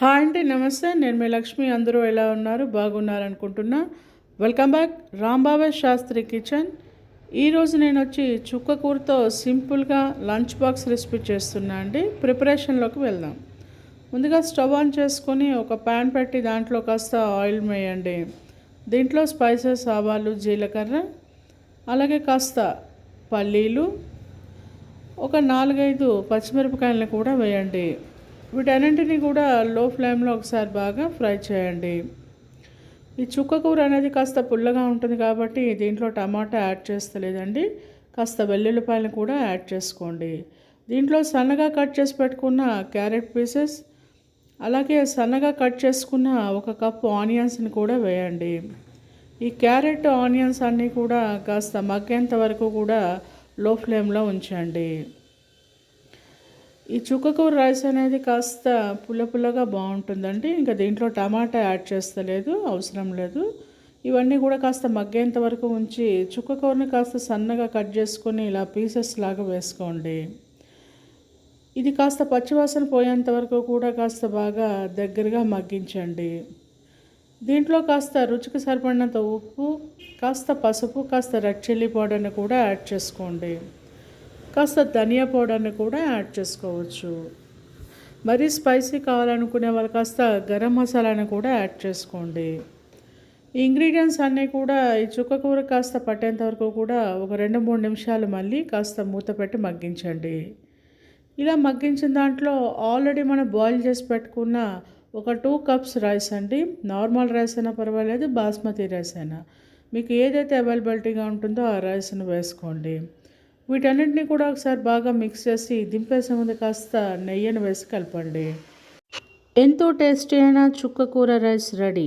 Hi అండి నమస్తే. నేను మీ లక్ష్మి. అందరూ ఎలా ఉన్నారు? బాగున్నారు అనుకుంటున్నా welcome back. Rambaba Shastri kitchen. ఈరోజు నేను వచ్చి చుక్క కూరతో సింపుల్గా లంచ్ బాక్స్ రెసిపీ చేస్తున్నా అండి. ప్రిపరేషన్లోకి వెళ్దాం. ముందుగా స్టవ్ ఆన్ చేసుకొని ఒక ప్యాన్ పెట్టి దాంట్లో కాస్త ఆయిల్ వేయండి. దీంట్లో స్పైసెస్ ఆవాలు జీలకర్ర అలాగే కాస్త పల్లీలు ఒక నాలుగైదు పచ్చిమిరపకాయలను కూడా వేయండి. వీటన్నింటినీ కూడా లో ఫ్లేమ్లో ఒకసారి బాగా ఫ్రై చేయండి. ఈ చుక్క కూర అనేది కాస్త పుల్లగా ఉంటుంది కాబట్టి దీంట్లో టమాటా యాడ్ చేస్తలేదండి. కాస్త వెల్లుల్లిపాయలను కూడా యాడ్ చేసుకోండి. దీంట్లో సన్నగా కట్ చేసి పెట్టుకున్న క్యారెట్ పీసెస్ అలాగే సన్నగా కట్ చేసుకున్న ఒక కప్పు ఆనియన్స్ని కూడా వేయండి. ఈ క్యారెట్ ఆనియన్స్ అన్నీ కూడా కాస్త మగ్గేంత వరకు కూడా లో ఫ్లేమ్లో ఉంచండి. ఈ చుక్కకూర రైస్ అనేది కాస్త పుల్ల పుల్లగా బాగుంటుందండి ఇంకా దీంట్లో టమాటా యాడ్ చేస్తలేదు అవసరం లేదు. ఇవన్నీ కూడా కాస్త మగ్గేంత వరకు ఉంచి చుక్కకూరని కాస్త సన్నగా కట్ చేసుకొని ఇలా పీసెస్ లాగా వేసుకోండి. ఇది కాస్త పచ్చివాసన పోయేంత వరకు కూడా కాస్త బాగా దగ్గరగా మగ్గించండి. దీంట్లో కాస్త రుచికి సరిపడినంత ఉప్పు కాస్త పసుపు కాస్త రెడ్ చిల్లీ పౌడర్ని కూడా యాడ్ చేసుకోండి. కాస్త ధనియా పౌడర్ని కూడా యాడ్ చేసుకోవచ్చు. మరీ స్పైసీ కావాలనుకునే వాళ్ళు కాస్త గరం మసాలాని కూడా యాడ్ చేసుకోండి. ఈ ఇంగ్రీడియంట్స్ అన్నీ కూడా ఈ చుక్క కూర కాస్త పట్టేంత వరకు కూడా ఒక రెండు మూడు నిమిషాలు మళ్ళీ కాస్త మూత పెట్టి మగ్గించండి. ఇలా మగ్గించిన దాంట్లో ఆల్రెడీ మనం బాయిల్ చేసి పెట్టుకున్న ఒక టూ కప్స్ రైస్ అండి. నార్మల్ రైస్ అయినా పర్వాలేదు బాస్మతి రైస్ అయినా. మీకు ఏదైతే అవైలబిలిటీగా ఉంటుందో ఆ రైస్ను వేసుకోండి. వీటన్నింటిని కూడా ఒకసారి బాగా మిక్స్ చేసి దింపేసే ముందు కాస్త నెయ్యిని వేసి కలపండి. ఎంతో టేస్టీ అయిన చుక్క కూర రైస్ రెడీ.